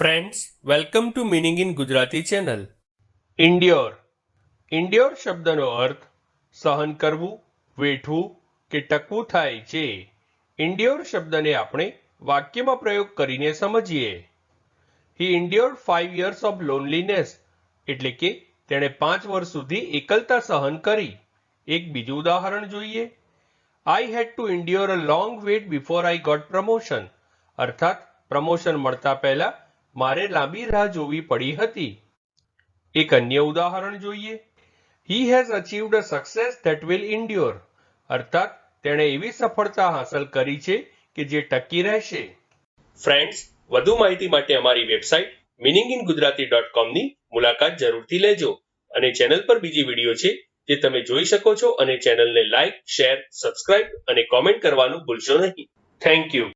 Friends welcome to meaning in Gujarati channel endure endure શબ્દનો અર્થ સહન કરવું, વેઠવું કે ટકવું થાય છે. ઇન્ડ્યોર શબ્દને આપણે વાક્યમાં પ્રયોગ કરીને સમજીએ. He endure five years of loneliness એટલે કે તેણે પાંચ વર્ષ સુધી એકલતા સહન કરી. એક બીજું ઉદાહરણ જોઈએ. I had to endure a long wait before I got promotion અર્થાત પ્રમોશન મળતા પહેલા મારે લાંબી રાહ જોવી પડી હતી. એક અન્ય ઉદાહરણ જોઈએ. He has achieved a success that will endure અર્થાત, તેણે એવી સફળતા હાંસલ કરી છે કે જે ટકી રહેશે. ફ્રેન્ડ્સ વધુ માહિતી માટે અમારી website meaning in Gujarati dot કોમની મુલાકાત જરૂરથી લેજો અને ચેનલ પર બીજી વીડિયો છે જે તમે જોઈ શકો છો અને ચેનલને લાઇક શેર, સબસ્ક્રાઇબ અને કોમેન્ટ કરવાનું ભૂલશો નહીં. Thank you